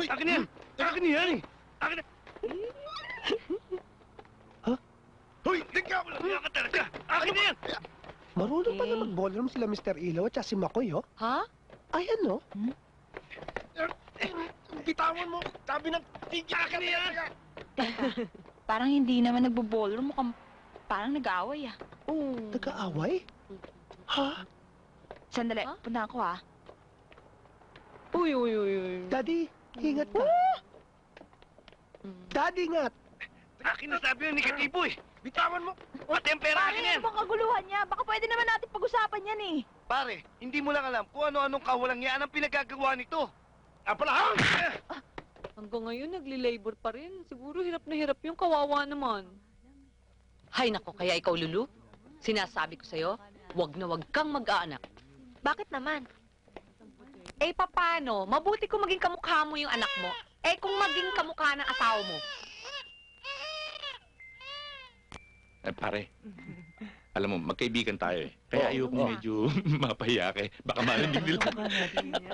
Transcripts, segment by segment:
Hoy! Akin yan! Akin yan eh! Akin na! Ha? Hoy! Tingka mo lang! Kaya ka talaga! Akin na yan! Marunong pa Eh. na mag-ballroom sila Mr. Ilaw at si Makoy, oh. Ha? Ayan, no? Bitawan mo! Sabi ng tingka ka na yan! Parang hindi naman nagbo-ballroom. Mukhang parang nag-aaway ah. Oh, nag-aaway? Ha? Sandali, punta ako ah. Uy, uy, uy, uy. Daddy, ingat ka. Daddy, ingat. Akin na sabi ng negatibo eh! Bitawan mo! Pati ang pera akin Pare, yan! ano kaguluhan niya? Baka pwede naman natin pag-usapan yan eh. Pare, hindi mo lang alam kung ano-anong kawalang yan ang pinagagawa nito. Ah, pala ha? Hanggang ngayon, nagli-labor pa rin. Siguro hirap na hirap yung kawawa naman. Hay nako, kaya ikaw, Lulu, sinasabi ko sa'yo, wag na wag kang mag-aanak. Bakit naman? Eh, papano? Mabuti kung maging kamukha mo yung anak mo. Eh, kung maging kamukha ng asawa mo. Eh, pare. Alam mo, magkaibigan tayo eh. Kaya ayoko medyo mapahiya ka eh. Baka marinig nila.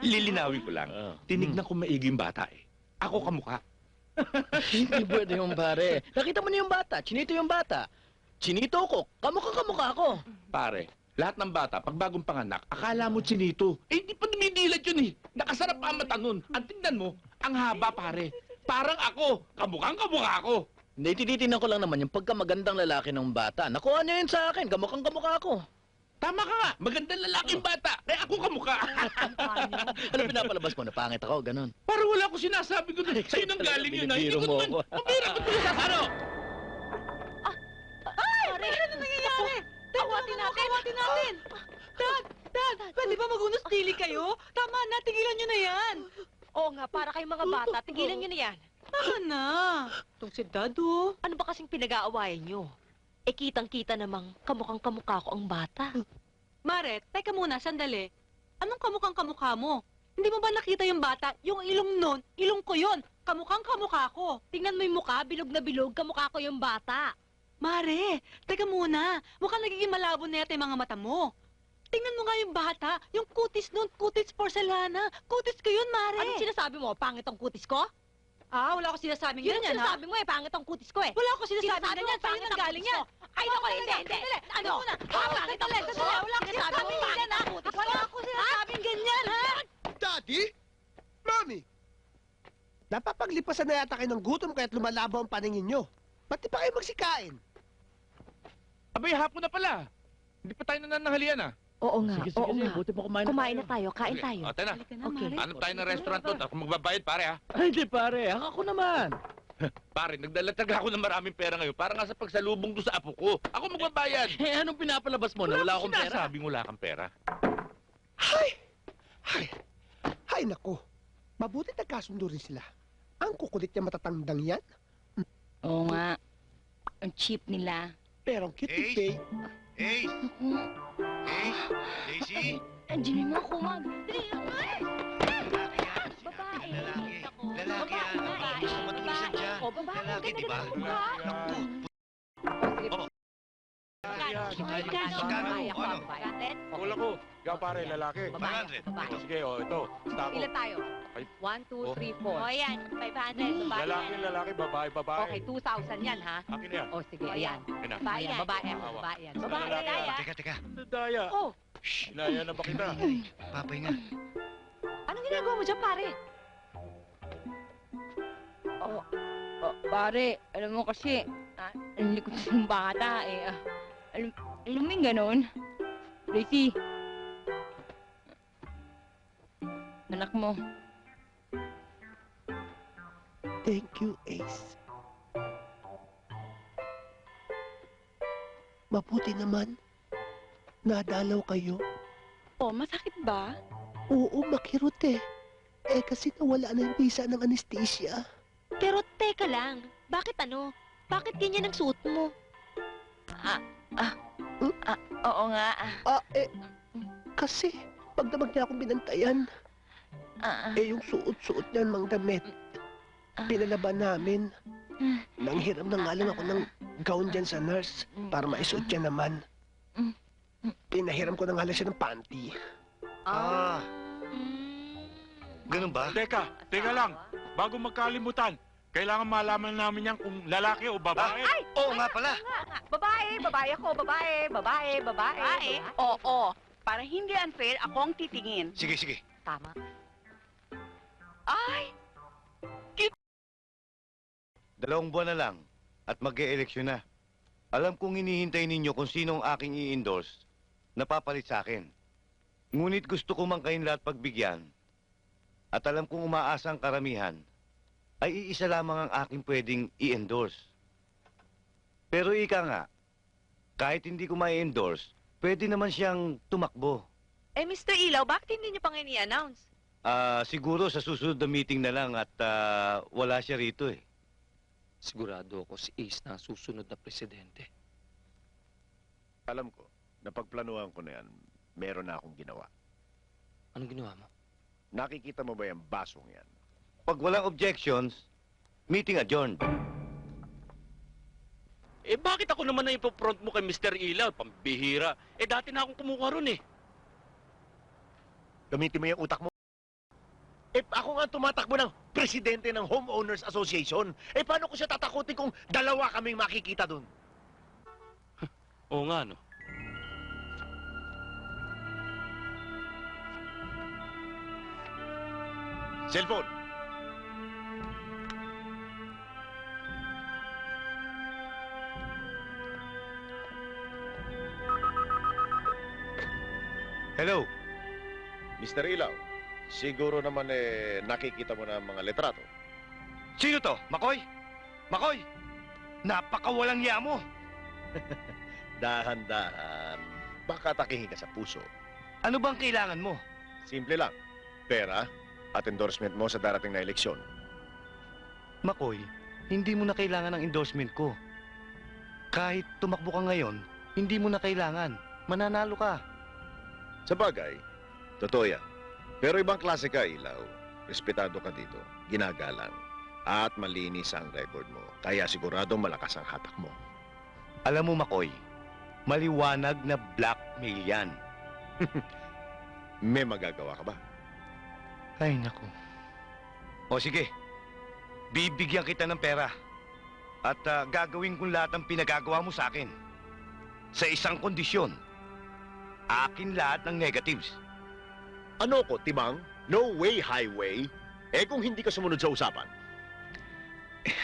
Lilinawin ko lang. Tinignan ko maigi yung bata eh. Ako kamukha. Hindi pwede yung pare. Nakita mo na yung bata. Chinito yung bata. Chinito ko. Kamukha kamukha ako. Pare, lahat ng bata, pag bagong panganak, akala mo chinito. Eh, di pa dumidilat yun eh. Nakasarap pa ang mata nun. Ang tingnan mo, ang haba pare. Parang ako. Kamukhang kamukha ako. Hindi, tititingnan ko lang naman yung pagkamagandang lalaki ng bata. Nakuha niya yun sa akin. Kamukhang kamukha ako. Tama ka nga. Magandang lalaking bata. Eh, ako kamukha. Ano pinapalabas mo? Napangit ako, ganun. Parang wala ko sinasabi ko na. Sa'yo nang galing yun. ah. Hindi Binibiro ko mo naman. ako. Mabira ko. Ano? Nangyayari? Kawatin natin! Kawatin natin! Dad! Dad! Pwede ba magunos dili kayo? Tama na, tigilan nyo na yan. Oo nga, para kayong mga bata, tigilan nyo na yan. Tama na. Itong si Dad, oh. Ano ba kasing pinag-aawayan nyo? Eh, kitang-kita namang kamukhang kamukha ko ang bata. Maret, teka muna, sandali. Anong kamukhang kamukha mo? Hindi mo ba nakita yung bata? Yung ilong nun, ilong ko yun. Kamukhang kamukha ko. Tingnan mo yung mukha, bilog na bilog, kamukha ko yung bata. Mare, teka muna. Mukhang nagiging malabo na yata yung mga mata mo. Tingnan mo nga yung bata. Yung kutis nun, kutis porcelana. Kutis ko yun, Mare. Anong sinasabi mo? Pangit ang kutis ko? ah, wala ko sinasabing Yun ang ganyan, ha? sinasabi mo eh, pangit ang kutis ko eh. Wala ko sinasabing Sinasabi ganyan. Sa'yo pangit nang ang galing kutis yan. ko. Ay, naku, hindi, hindi. Ano? muna. Ah, pangit ang kutis ko. Wala ko sinasabing pangit ganyan, ha? ang kutis ko. Wala ko sinasabing ganyan, ha? Daddy? Mami? Napapaglipasan na yata kayo ng gutom kaya't lumalabo ang paningin nyo. Ba't di pa kayo magsikain? Abay, hapon na pala. Hindi pa tayo nananahalian ah. Oo nga, Sige, sige, oo sige. nga. Buti pa kumain, Kumain na tayo, kain Sige. tayo. O, tayo na. Halika na, Okay. Mare. Hanap tayo ng restaurant doon. Ako magbabayad, pare ha. Ay, hindi pare. Ang ako naman. Pare, nagdala talaga ako ng maraming pera ngayon. Para nga sa pagsalubong doon sa apo ko. Ako magbabayad. Eh, anong pinapalabas mo na wala akong pera? Sinasabing wala kang pera. Hay! Hay! Hay nako! Mabuti nagkasundo rin sila. Ang kukulit niya matatandang yan. Oo nga. Ang cheap nila. Pero ang cute ni Hey! Faye. Hey! Hey! Daisy! Andiyan yung mga kumag. Dali yan. Babae. Lalaki. Lalaki yan. Babae. Matulisan dyan. O, babae. Lalaki, di ba? ng mukha. Magkano? Babae ako, Ano? babae. Wala ko. Ikaw pare, lalaki. Babae. 500. Babae. Sige, oh, ito. Stako. Ilan tayo? Ay. One, two, Oh. three, four. O yan, 500, babae Lalaki, yan. lalaki, babae, babae. Okay, 2,000 yan ha. Akin na yan. O sige, ayan. Akin na. Babae Ayan, yan. babae, Awa. babae yan. Babae, lalaki, daya. Teka, teka. Daya. Oh, Shh! Inaya na ba kita? Papahinga. anong ginagawa mo dyan, pare? Oh, pare, alam mo kasi, ah, ang likod ng bata eh. Ah, alam, alam mo yung ganon? Tracy. Anak mo. Thank you, Ace. Mabuti naman. Nadalaw kayo. Oh, masakit ba? Oo, makirot eh. Eh kasi nawala na yung visa ng anesthesia. Pero teka lang, bakit ano? Bakit ganyan ang suot mo? Oo nga. ah, Ah, eh, kasi pag damag niya akong binantayan, ah, eh yung suot-suot niyan mang damit, pinalaban namin. Nanghiram na nga lang ako ng gown dyan sa nurse para maisuot niya naman. Pinahiram ko na nga lang siya ng panty. Ah, ganun ba? Teka, teka lang. bago magkalimutan, kailangan malaman namin yan kung lalaki o babae. Ay! Oo nga pala. Babae, babae ako, babae, babae, babae. Babae? Oo. Para hindi unfair, ako ang titingin. Sige, sige. Tama. Ay! Dalawang buwan na lang at mag-e-eleksyon na. Alam kong hinihintay ninyo kung sino ang aking i-endorse na papalit sa akin. Ngunit gusto ko man kayong lahat pagbigyan. At alam kong umaasa ang karamihan ay iisa lamang ang aking pwedeng i-endorse. Pero ika nga, kahit hindi ko ma-endorse, pwede naman siyang tumakbo. Eh, Mr. Ilaw, bakit hindi niyo pang ini-announce? Ah, siguro sa susunod na meeting na lang at ah, wala siya rito eh. Sigurado ako si Ace na ang susunod na presidente. Alam ko, napagplanuhan ko na yan, meron na akong ginawa. Anong ginawa mo? Nakikita mo ba yung basong yan? Pag walang objections, meeting adjourned. Eh, bakit ako naman na ipopront mo kay Mr. Ilaw? Pambihira. Eh, dati na akong kumuha ron eh. Gamitin mo yung utak mo. Eh, ako nga tumatakbo ng presidente ng Homeowners Association. Eh, paano ko siya tatakutin kung dalawa kaming makikita dun? Oo nga, no? Cellphone! Hello? Mr. Ilaw, siguro naman eh, nakikita mo na ang mga letrato. Sino to? Makoy? Makoy! Napakawalang niya mo! Dahan-dahan, baka takihin ka sa puso. Ano bang kailangan mo? Simple lang, pera at endorsement mo sa darating na eleksyon. Makoy, hindi mo na kailangan ng endorsement ko. Kahit tumakbo ka ngayon, hindi mo na kailangan. Mananalo ka. Sa bagay, totoo yan. Pero ibang klase ka, Ilaw. Respetado ka dito, ginagalang. At malinis ang record mo. Kaya sigurado malakas ang hatak mo. Alam mo, Makoy, maliwanag na blackmail yan. May magagawa ka ba? Ay, naku. O sige, bibigyan kita ng pera. At ah, gagawin kong lahat ng pinagagawa mo sa akin. Sa isang kondisyon. Akin lahat ng negatives. Ano ko, Timang? No way highway? Eh kung hindi ka sumunod sa usapan.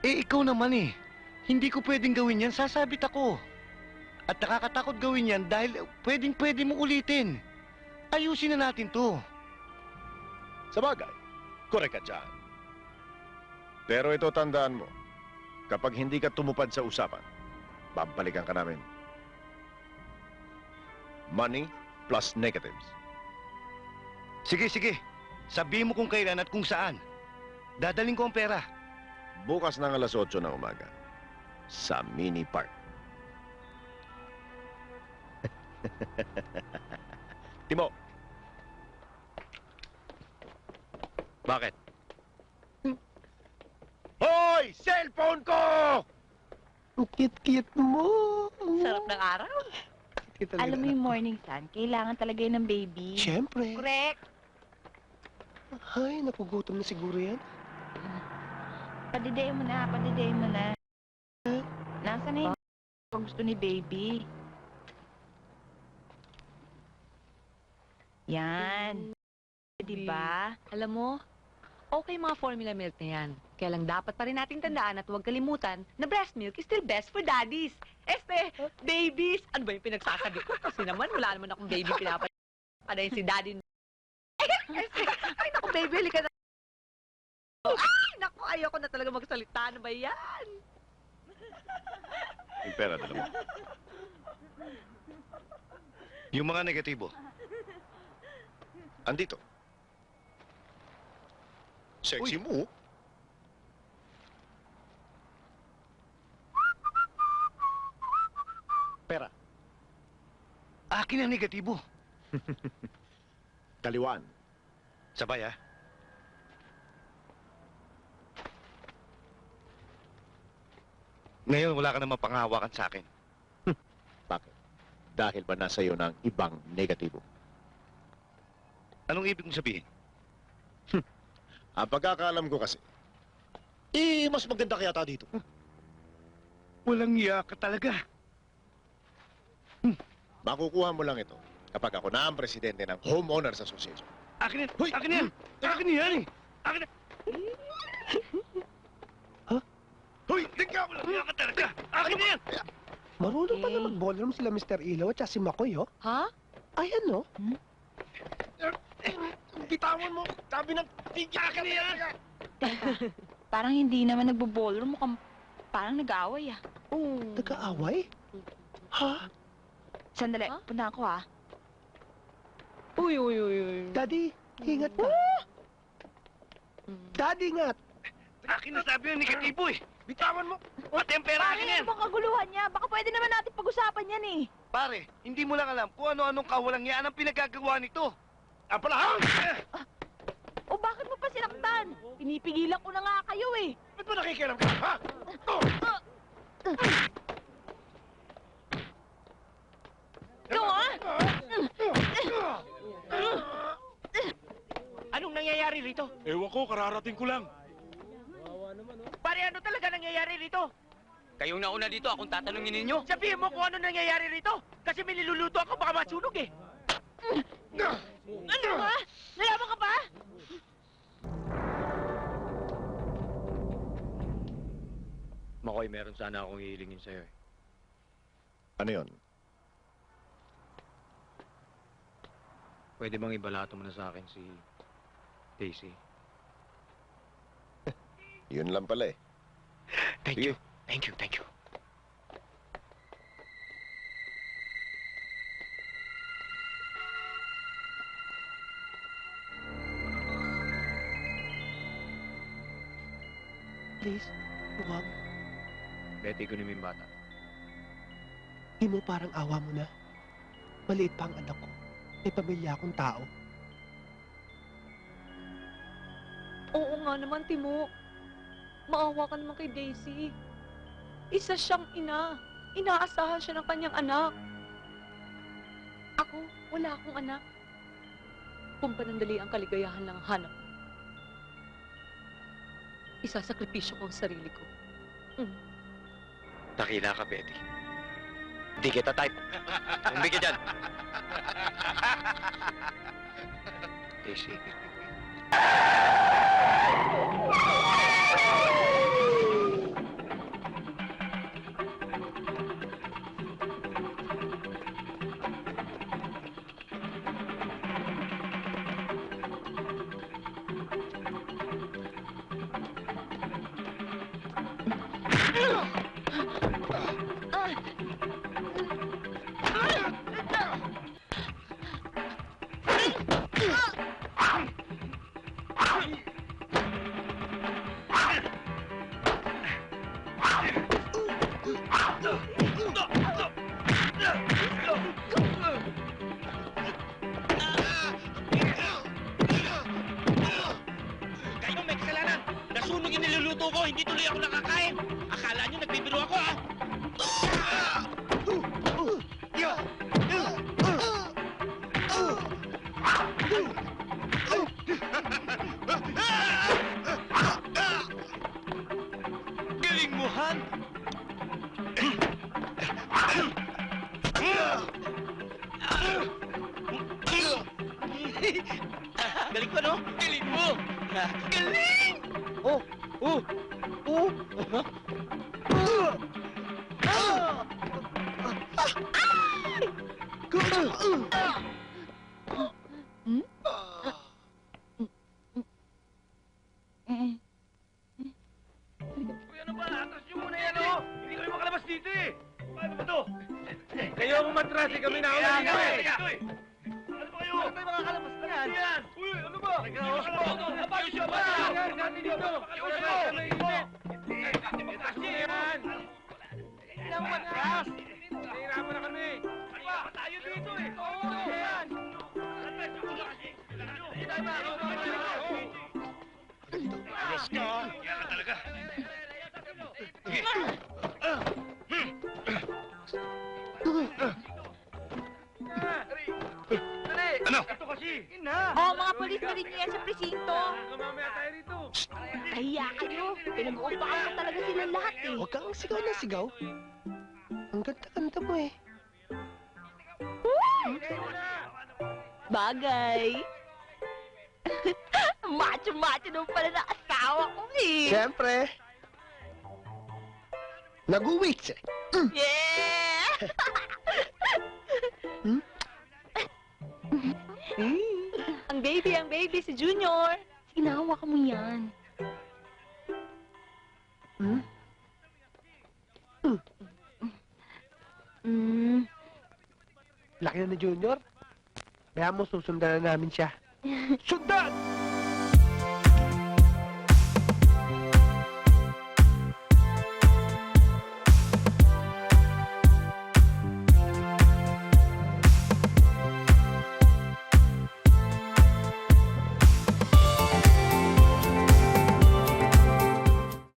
Eh, ikaw naman eh. Hindi ko pwedeng gawin yan, sasabit ako. At nakakatakot gawin yan dahil pwedeng pwede mo ulitin. Ayusin na natin to. Sa bagay, correct ka dyan. Pero ito tandaan mo, kapag hindi ka tumupad sa usapan, babalikan ka namin. Money plus negatives. Sige, sige. Sabihin mo kung kailan at kung saan. Dadaling ko ang pera. Bukas ng alas 8 ng umaga, sa mini park. Timo, Bakit? Hoy! Cellphone ko! Ang cute-cute mo. Sarap ng araw. Cute talaga. Alam mo yung morning sun, kailangan talaga yun ng baby. Siyempre. Correct. Ay, nakugutom na siguro yan. Padidayin mo na, padidayin mo na. Nasaan na yung gusto ni baby? Yan. Diba? Alam mo, okay mga formula milk na yan. Kaya lang dapat pa rin nating tandaan at huwag kalimutan na breast milk is still best for daddies. Este, babies! Ano ba yung pinagsasabi ko? Kasi naman, wala naman akong baby pinapay. Ano si daddy? este, ay baby, halika na. Ay, naku, ayoko na talaga magsalita. Ano ba yan? Yung pera, dala mo. Yung mga negatibo. Andito. Sexy mo. Pera. Akin ang negatibo. Kaliwaan. Sabay ah. Ngayon, wala ka namang panghawakan sa akin. Bakit? Dahil ba nasa iyo ng ibang negatibo? Anong ibig mong sabihin? Ang pagkakaalam ko kasi, eh, mas maganda kaya ta dito. Walang iya ka talaga. Makukuha mo lang ito kapag ako na ang presidente ng Homeowners Association. Akin yan! Akin yan! Akin yan eh! Akin yan! Hoy! Tingnan mo lang iya ka talaga! Akin yan! Marunong pala mag-ballroom sila Mr. Ilaw at si Makoy, oh. Ha? Ayan, no? Bitawan mo! Sabi ng tingnan akin yan! Parang hindi naman nagbo-ballroom. Mukhang parang nag-aaway ah. Oh. Nagkaaway? Ha? Sandali, punta ako ah. Uy, uy, uy, uy. Daddy, ingat ka. Daddy, ingat. Akin na sabi yung negatibo eh! Bitawan mo! Pati ang pera akin yan! bang kaguluhan niya? Baka pwede naman natin pag-usapan yan eh. Pare, hindi mo lang alam kung ano-anong kawalang yan ang pinagagawa nito. Apalahan! O bakit mo pa sinaktan? Pinipigilan ko na nga kayo eh. Ba't mo nakikialam ka, ha? Ikaw ah! Anong nangyayari rito? Ewan ko, kararating ko lang. Pare, ano talaga nangyayari rito? Kayong nauna dito, akong tatanungin ninyo. Sabihin mo kung ano nangyayari rito. Kasi may niluluto ako, baka masunog eh. Ano ba? Nalaman ka pa? Makoy, meron sana akong hihilingin sa'yo eh. Ano yon? Pwede bang ibalato mo na sa akin si Daisy? Yun lang pala eh. Thank Sige. you. Thank you, thank you. Please, huwag. Betty, kunin mo yung bata. Di mo parang awa mo na. Maliit pa ang anak ko. May pamilya akong tao. Oo nga naman, Timo. Maawa ka naman kay Daisy. Isa siyang ina. Inaasahan siya ng kanyang anak. Ako, wala akong anak. Kung panandali ang kaligayahan lang ang hanap. ko. Isasakripisyo ko ang sarili ko. Takila ka, Betty. Hindi kita type. Hindi ka dyan. Daisy. Nasunog yung niluluto ko, hindi tuloy ako nakakain. Akala nyo nagbibiro ako, ha? Galing mo, Han! Galing ko, no? Galing mo! Galing! Oh! Oh! Oh! Matras! Nahirapan na kami! Ano ba? Tayo dito, eh! Oo, yan! Ayos ka! Kaya ka talaga! Ano? Ito kasi! Oh, mga polis na rin niya sa presinto. Mamaya tayo rito! Kahiya kayo. Pinag-uupakan ko talaga silang lahat eh. Huwag kang sigaw na sigaw. Ang ganda-ganda mo eh. Bagay. Macho-macho nung pala na asawa ko eh. Siyempre. Nag-uwits eh. Yeah! Ang baby, ang baby, si Junior. Sinawa ka mo yan. Mm. Laki na ni Junior. Kaya mo susundan na namin siya. Sundan!